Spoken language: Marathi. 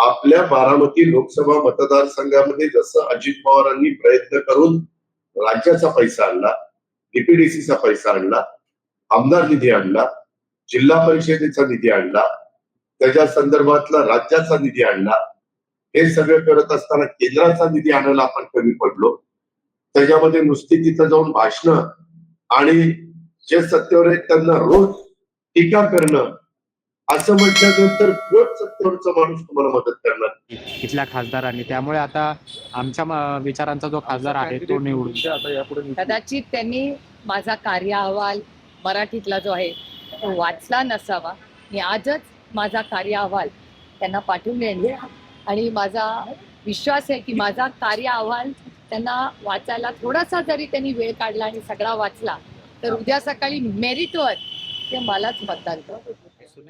आपल्या बारामती लोकसभा मतदारसंघामध्ये जसं अजित पवारांनी प्रयत्न करून राज्याचा पैसा आणला डीपीडीसीचा पैसा आणला आमदार निधी आणला जिल्हा परिषदेचा निधी आणला त्याच्या संदर्भातला राज्याचा निधी आणला हे सगळं करत असताना केंद्राचा निधी आणायला आपण कमी पडलो. त्याच्यामध्ये नुसती तिथं जाऊन भाषणं आणि जे सत्तेवर आहेत त्यांना रोज टीका करणं असं म्हटल्यानंतर कोण सत्तेवरचा माणूस तुम्हाला मदत करणार? इथल्या खासदारांनी त्यामुळे आता आमच्या म- विचारांचा जो खासदार आहे तो निवडून आता यापुढे कदाचित त्यांनी माझा कार्य अहवाल मराठीतला जो आहे तो वाचला नसावा. मी आजच माझा कार्य अहवाल त्यांना पाठवून येईल. आणि माझा विश्वास आहे की माझा कार्य अहवाल त्यांना वाचायला थोडासा जरी त्यांनी वेळ काढला आणि सगळा वाचला तर उद्या सकाळी मेरिटवर ते मलाच मतदान करतील.